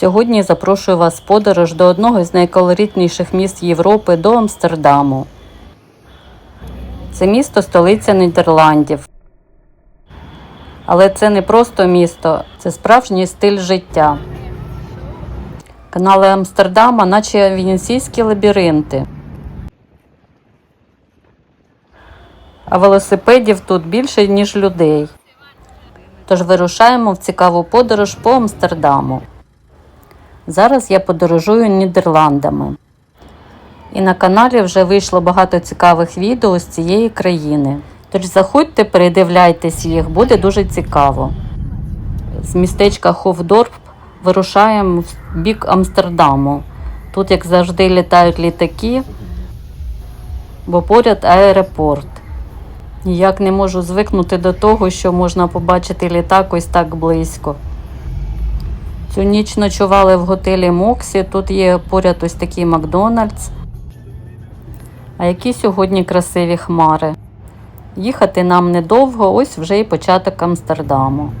Сьогодні запрошую вас в подорож до одного з найколоритніших міст Європи до Амстердаму. Це місто столиця Нідерландів. Але це не просто місто, це справжній стиль життя. Канали Амстердама, наче венеційські лабіринти. А велосипедів тут більше, ніж людей. Тож вирушаємо в цікаву подорож по Амстердаму. Зараз я подорожую Нідерландами. І на каналі вже вийшло багато цікавих відео з цієї країни. Тож заходьте, передивляйтесь їх, буде дуже цікаво. З містечка Хофдорп вирушаємо в бік Амстердаму. Тут, як завжди, літають літаки, бо поряд аеропорт. Ніяк не можу звикнути до того, що можна побачити літак ось так близько. Цю ніч ночували в готелі Моксі. Тут є поряд ось такий Макдональдс. А які сьогодні красиві хмари. Їхати нам недовго, ось вже і початок Амстердаму.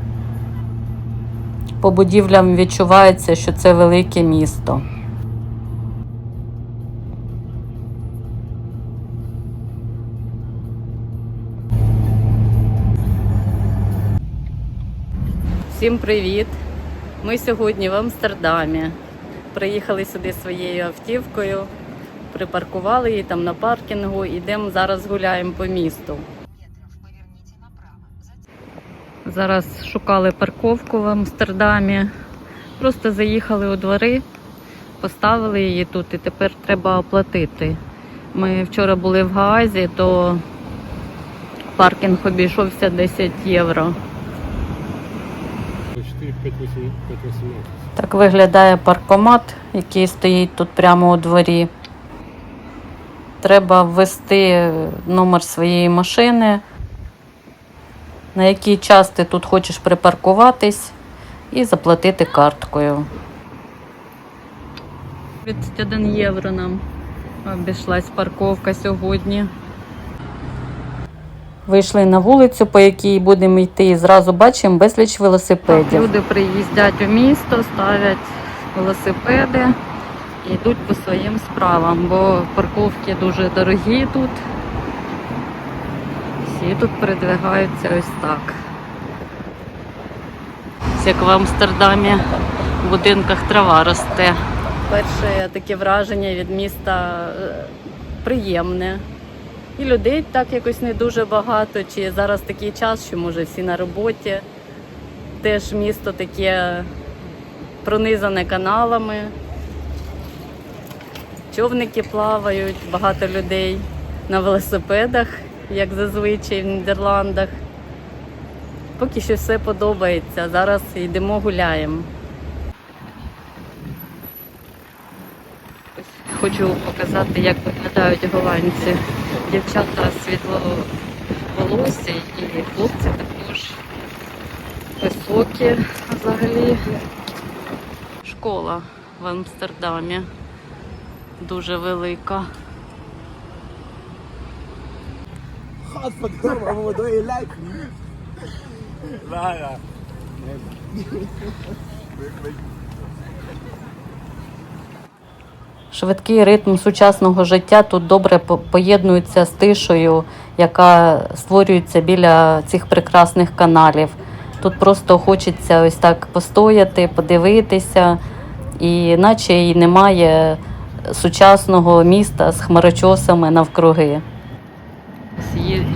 По будівлям відчувається, що це велике місто. Всім привіт! Ми сьогодні в Амстердамі. Приїхали сюди своєю автівкою, припаркували її там на паркінгу. Ідемо зараз гуляємо по місту. Зараз шукали парковку в Амстердамі. Просто заїхали у двори, поставили її тут і тепер треба оплатити. Ми вчора були в Гаазі, то паркінг обійшовся 10 євро. 4, 5, 8, 5, 18. Так виглядає паркомат, який стоїть тут прямо у дворі. Треба ввести номер своєї машини, на який час ти тут хочеш припаркуватись і заплатити карткою. 31 євро нам обійшлась парковка сьогодні. Вийшли на вулицю, по якій будемо йти, і зразу бачимо безліч велосипедів. Люди приїздять у місто, ставлять велосипеди і йдуть по своїм справам, бо парковки дуже дорогі тут. Всі тут передвигаються ось так. Як в Амстердамі в будинках трава росте. Перше таке враження від міста е, приємне. І людей так якось не дуже багато. Чи зараз такий час, що може всі на роботі. Теж місто таке пронизане каналами. Човники плавають, багато людей на велосипедах, як зазвичай в Нідерландах. Поки що все подобається. Зараз йдемо гуляємо. Хочу показати, як виглядають голландці. Дівчата світловолосі і хлопці також високі взагалі. Школа в Амстердамі дуже велика. Швидкий ритм сучасного життя тут добре поєднується з тишою, яка створюється біля цих прекрасних каналів. Тут просто хочеться ось так постояти, подивитися, і наче й немає сучасного міста з хмарочосами навкруги.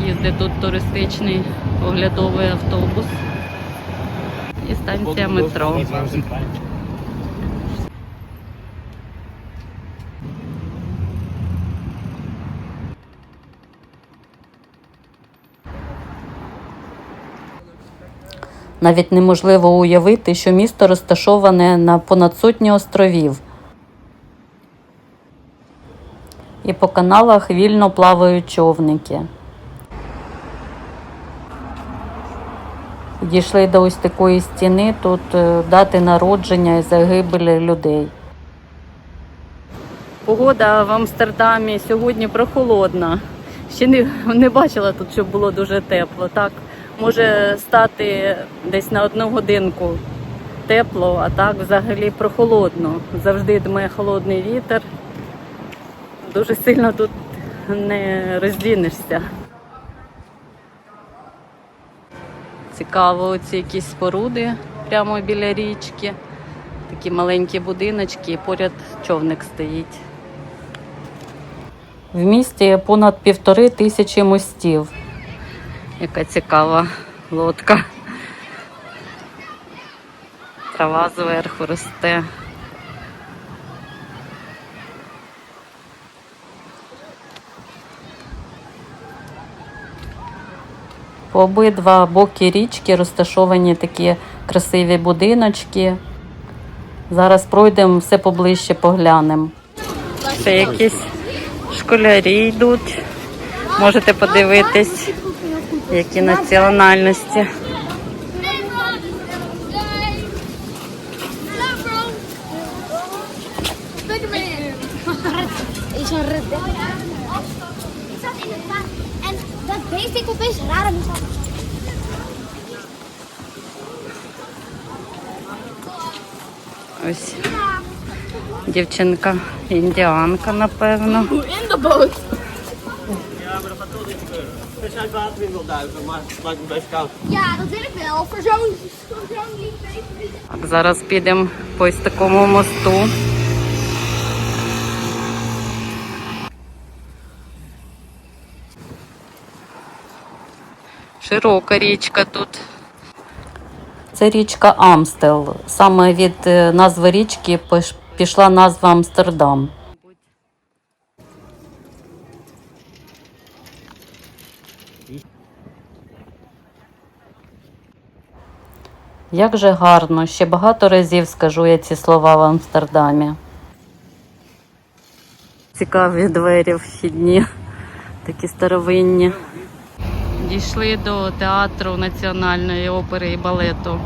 Їздить тут туристичний оглядовий автобус і станція метро. Навіть неможливо уявити, що місто розташоване на понад сотні островів. І по каналах вільно плавають човники. Дійшли до ось такої стіни, тут е, дати народження і загибелі людей. Погода в Амстердамі сьогодні прохолодна. Ще не, не бачила тут, щоб було дуже тепло. Так, може стати десь на одну годинку тепло, а так взагалі прохолодно. Завжди дме холодний вітер. Дуже сильно тут не роздінешся. Цікаво, ці якісь споруди прямо біля річки. Такі маленькі будиночки, і поряд човник стоїть. В місті понад півтори тисячі мостів. Яка цікава лодка. Трава зверху росте. По обидва боки річки розташовані такі красиві будиночки. Зараз пройдемо все поближче поглянемо. Це якісь школярі йдуть. Можете подивитись, які національності. Ось дівчинка індіанка, напевно. Uit water in wil duiken, maar het lijkt me best koud. Ja, dat wil ik wel. Voor zo'n zo'n lief. Так, зараз підемо по ось такому мосту. Широка річка тут. Це річка Амстел. Саме від е, назви річки пішла назва Амстердам. Як же гарно, ще багато разів скажу я ці слова в Амстердамі. Цікаві двері вхідні, такі старовинні. Дійшли до театру національної опери і балету.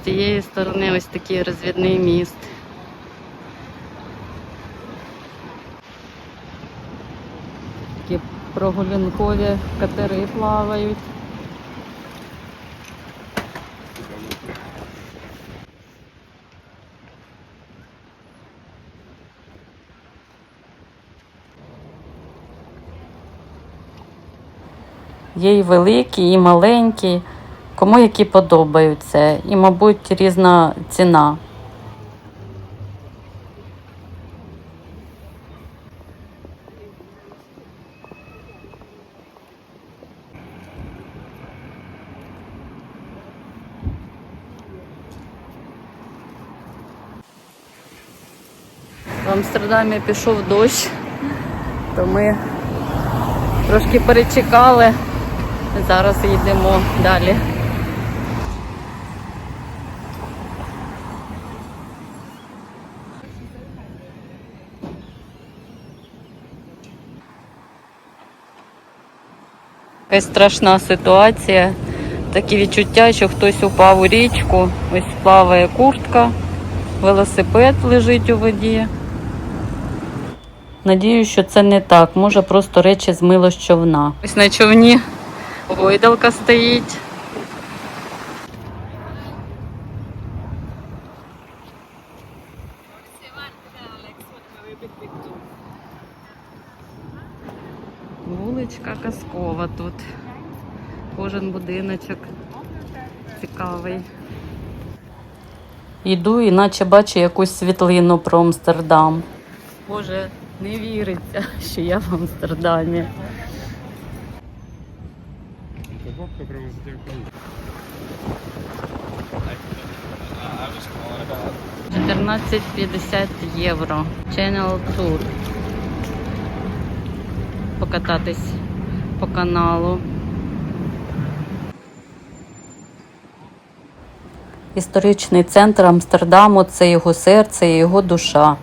З цієї сторони ось такий розвідний міст. Такі прогулянкові катери плавають. Є і великі, і маленькі, кому які подобаються, і, мабуть, різна ціна. В Амстердамі пішов дощ, то ми трошки перечекали. Зараз йдемо далі. Якась страшна ситуація. Такі відчуття, що хтось упав у річку, ось плаває куртка, велосипед лежить у воді. Надію, що це не так. Може, просто речі змило з човна. Ось на човні гойдалка стоїть. Вуличка казкова тут. Кожен будиночок цікавий. Йду і наче бачу якусь світлину про Амстердам. Боже, не віриться, що я в Амстердамі. За тебе ходить. 14,50 євро. Channel Tour. Покататись по каналу. Історичний центр Амстердаму це його серце і його душа.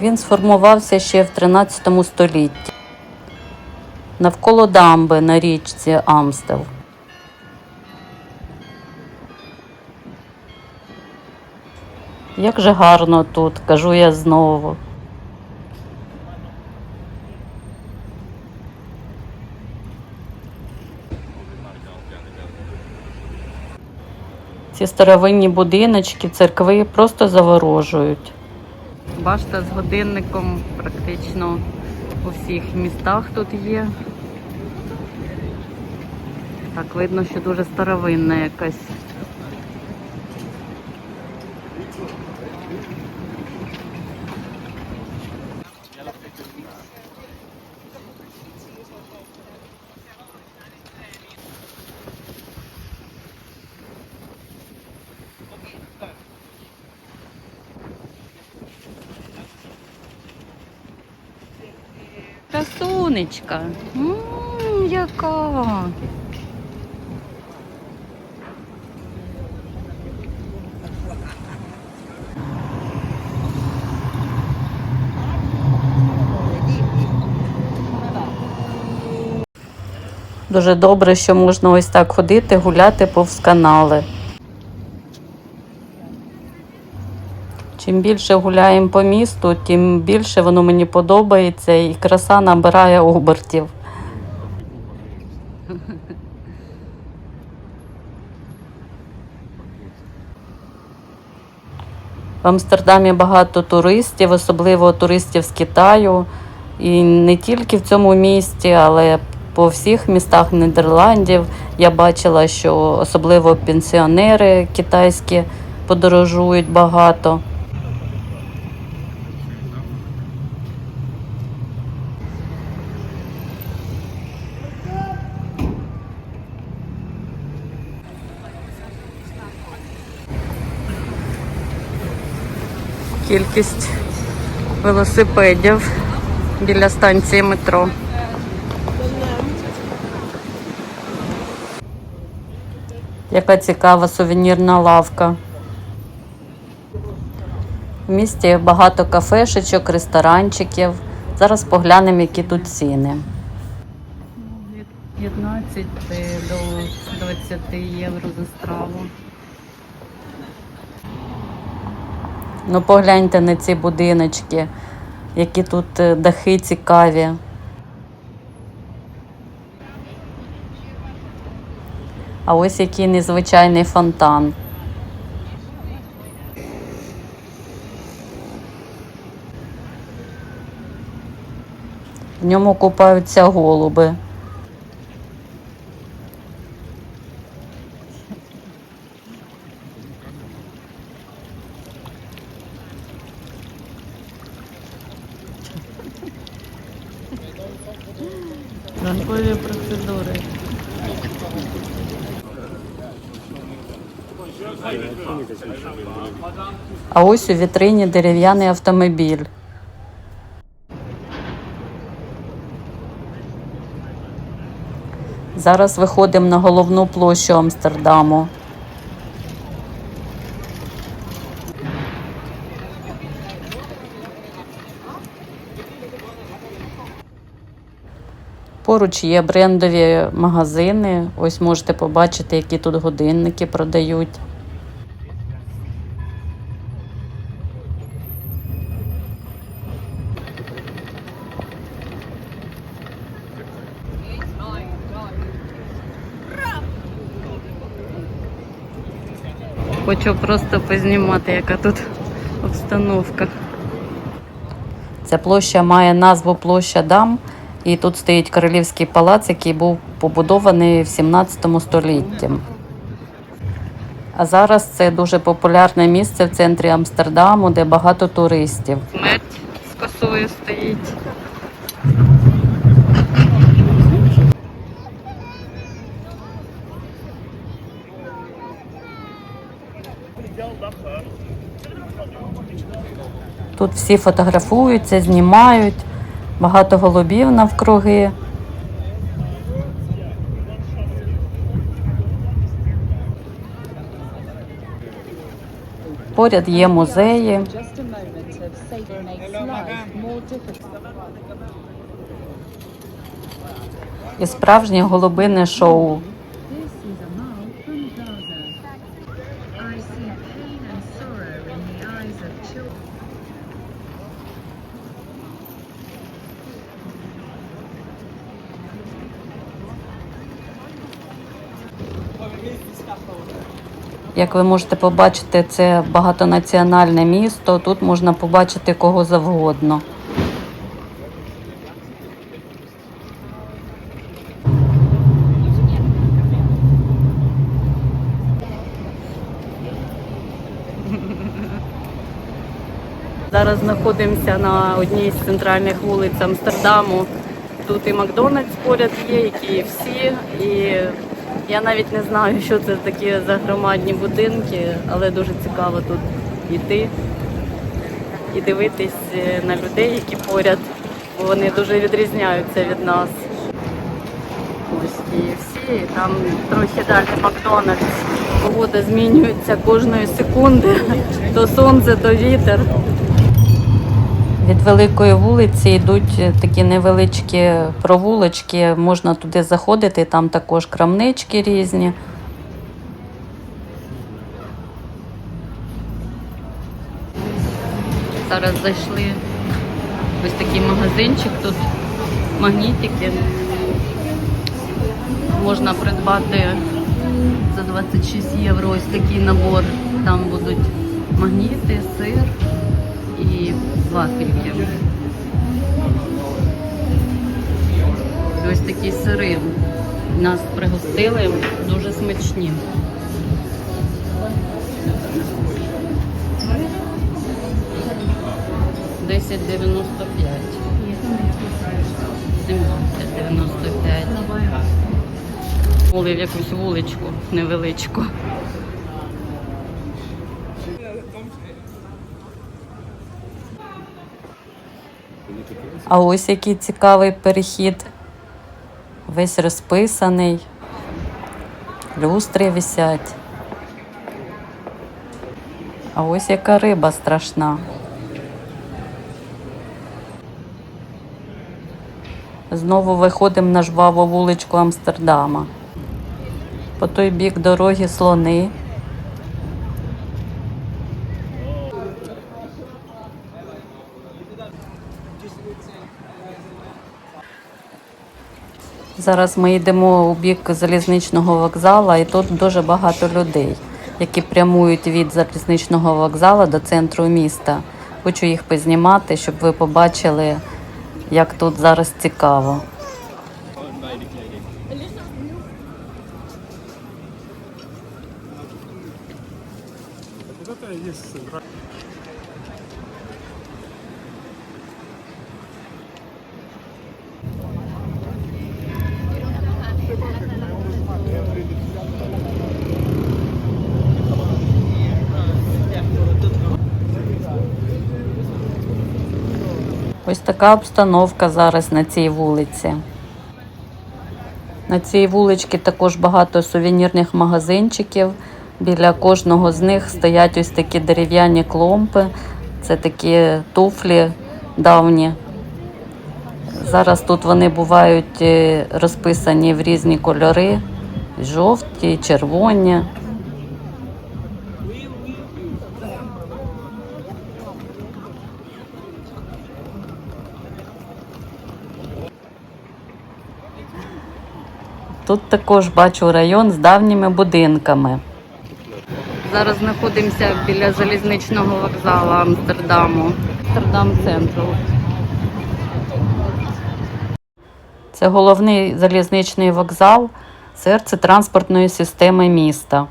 Він сформувався ще в 13 столітті навколо дамби на річці Амстел. Як же гарно тут, кажу я знову. Ці старовинні будиночки, церкви просто заворожують. Башта з годинником практично у всіх містах тут є. Так, видно, що дуже старовинна якась. Красунечка. М, яка. Дуже добре, що можна ось так ходити, гуляти повз канали. Чим більше гуляємо по місту, тим більше воно мені подобається і краса набирає обертів. В Амстердамі багато туристів, особливо туристів з Китаю. І не тільки в цьому місті, але по всіх містах Нідерландів я бачила, що особливо пенсіонери китайські подорожують багато. Кількість велосипедів біля станції метро. Яка цікава сувенірна лавка. В місті багато кафешечок, ресторанчиків. Зараз поглянемо, які тут ціни. Від 15 до 20 євро за страву. Ну, погляньте на ці будиночки, які тут е, дахи цікаві. А ось який незвичайний фонтан. В ньому купаються голуби. Ось у вітрині дерев'яний автомобіль. Зараз виходимо на головну площу Амстердаму. Поруч є брендові магазини. Ось можете побачити, які тут годинники продають. Хочу просто познімати, яка тут обстановка. Ця площа має назву площа Дам, і тут стоїть королівський палац, який був побудований в 17 столітті. А зараз це дуже популярне місце в центрі Амстердаму, де багато туристів. Смерть з косою стоїть. Тут всі фотографуються, знімають, багато голубів навкруги. Поряд є музеї. І справжнє голубине шоу. Як ви можете побачити, це багатонаціональне місто. Тут можна побачити кого завгодно. Зараз знаходимося на одній з центральних вулиць Амстердаму. Тут і Макдональдс поряд є, і KFC, і я навіть не знаю, що це такі за громадні будинки, але дуже цікаво тут йти і дивитись е, на людей, які поряд, бо вони дуже відрізняються від нас. Ось і там трохи далі Макдональдс. Погода змінюється кожної секунди. То сонце, то вітер. Від великої вулиці йдуть такі невеличкі провулочки, можна туди заходити, там також крамнички різні. Зараз зайшли в ось такий магазинчик, тут магнітики. Можна придбати за 26 євро ось такий набор. Там будуть магніти, сир і вафельки. Ось такі сири. Нас пригостили дуже смачні. Десять дев'яносто п'ять. Сімнадцять дев'яносто п'ять. Були в якусь вуличку невеличку. А ось який цікавий перехід. Весь розписаний. Люстри висять. А ось яка риба страшна. Знову виходимо на жваву вуличку Амстердама. По той бік дороги слони. Зараз ми йдемо у бік залізничного вокзалу, і тут дуже багато людей, які прямують від залізничного вокзалу до центру міста. Хочу їх познімати, щоб ви побачили, як тут зараз цікаво. Вот така обстановка зараз на цій вулиці. На цій вуличці також багато сувенірних магазинчиків. Біля кожного з них стоять ось такі дерев'яні кломпи. Це такі туфлі давні. Зараз тут вони бувають е, розписані в різні кольори: жовті, червоні. Тут також бачу район з давніми будинками. Зараз знаходимося біля залізничного вокзалу Амстердаму. Амстердам центру. Це головний залізничний вокзал, серце транспортної системи міста.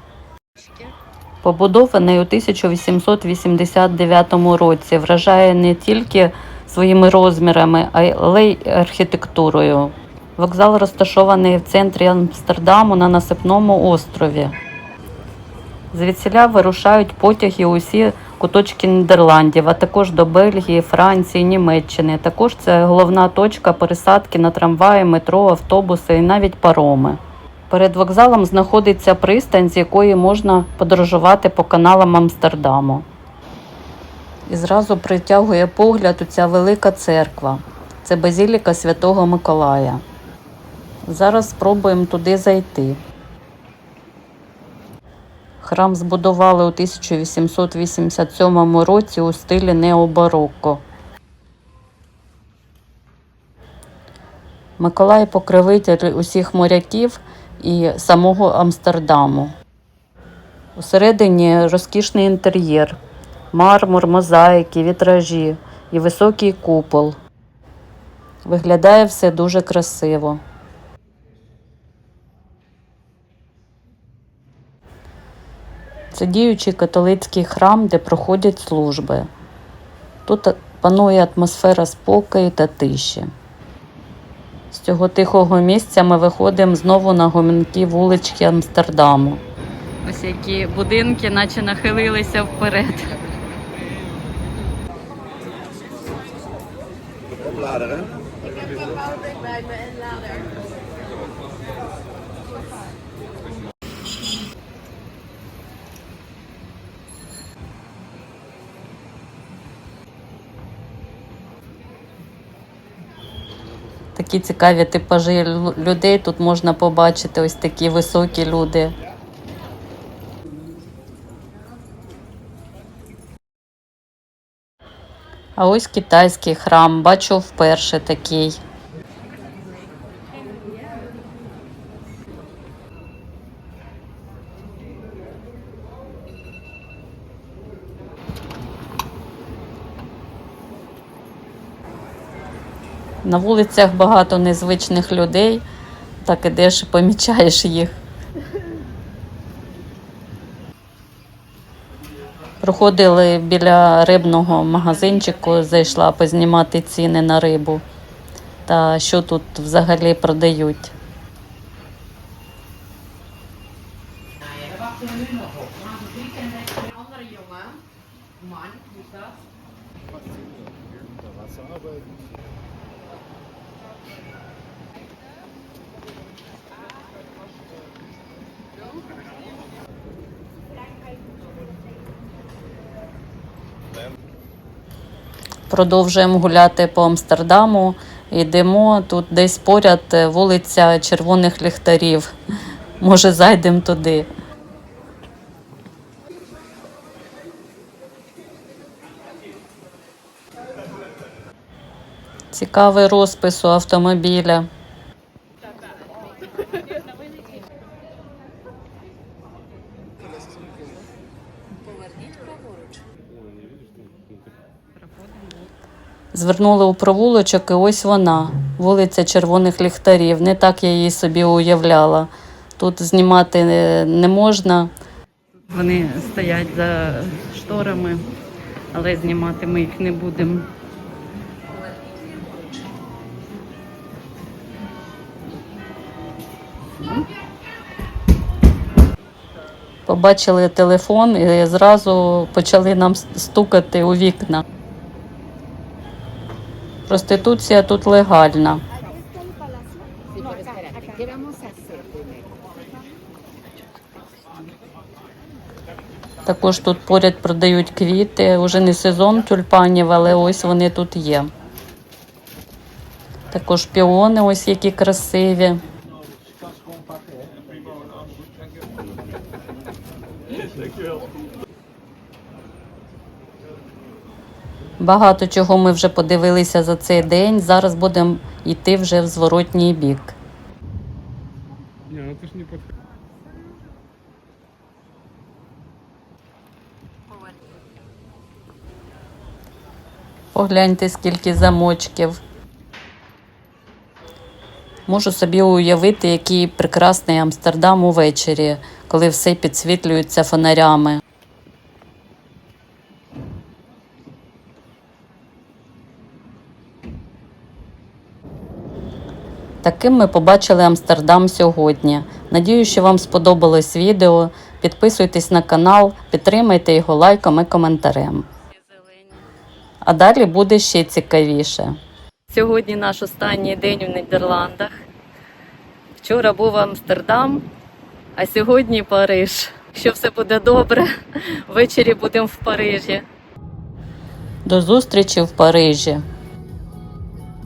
Побудований у 1889 році, вражає не тільки своїми розмірами, але й архітектурою. Вокзал розташований в центрі Амстердаму на насипному острові. Звідсіля вирушають потяги усі куточки Нідерландів, а також до Бельгії, Франції, Німеччини. Також це головна точка пересадки на трамваї, метро, автобуси і навіть пароми. Перед вокзалом знаходиться пристань, з якої можна подорожувати по каналам Амстердаму. І зразу притягує погляд у ця велика церква. Це базіліка Святого Миколая. Зараз спробуємо туди зайти. Храм збудували у 1887 році у стилі необарокко. Миколай покровитель усіх моряків і самого Амстердаму. Усередині розкішний інтер'єр, мармур, мозаїки, вітражі і високий купол. Виглядає все дуже красиво. Це діючий католицький храм, де проходять служби. Тут панує атмосфера спокою та тиші. З цього тихого місця ми виходимо знову на гомінкі вулички Амстердаму. Ось які будинки, наче нахилилися вперед. Такі цікаві типажі лю- людей тут можна побачити, ось такі високі люди. А ось китайський храм, бачу вперше такий. На вулицях багато незвичних людей, так ідеш і помічаєш їх. Проходили біля рибного магазинчику, зайшла познімати ціни на рибу та що тут взагалі продають. Продовжуємо гуляти по Амстердаму. Йдемо тут десь поряд е, вулиця Червоних ліхтарів. Може, зайдемо туди. Цікавий розпис у автомобіля. Звернули у провулочок, і ось вона, вулиця Червоних ліхтарів. Не так я її собі уявляла. Тут знімати не, не можна. Вони стоять за шторами, але знімати ми їх не будемо. Побачили телефон і зразу почали нам стукати у вікна. Проституція тут легальна. Також тут поряд продають квіти. Уже не сезон тюльпанів, але ось вони тут є. Також піони, ось які красиві. Багато чого ми вже подивилися за цей день. Зараз будемо йти вже в зворотній бік. Ну ж не. Погляньте, скільки замочків. Можу собі уявити, який прекрасний Амстердам увечері, коли все підсвітлюється фонарями. Таким ми побачили Амстердам сьогодні. Надію, що вам сподобалось відео. Підписуйтесь на канал, підтримайте його лайком і коментарем. А далі буде ще цікавіше. Сьогодні наш останній день у Нідерландах. Вчора був Амстердам, а сьогодні Париж. Якщо все буде добре, ввечері будемо в Парижі. До зустрічі в Парижі.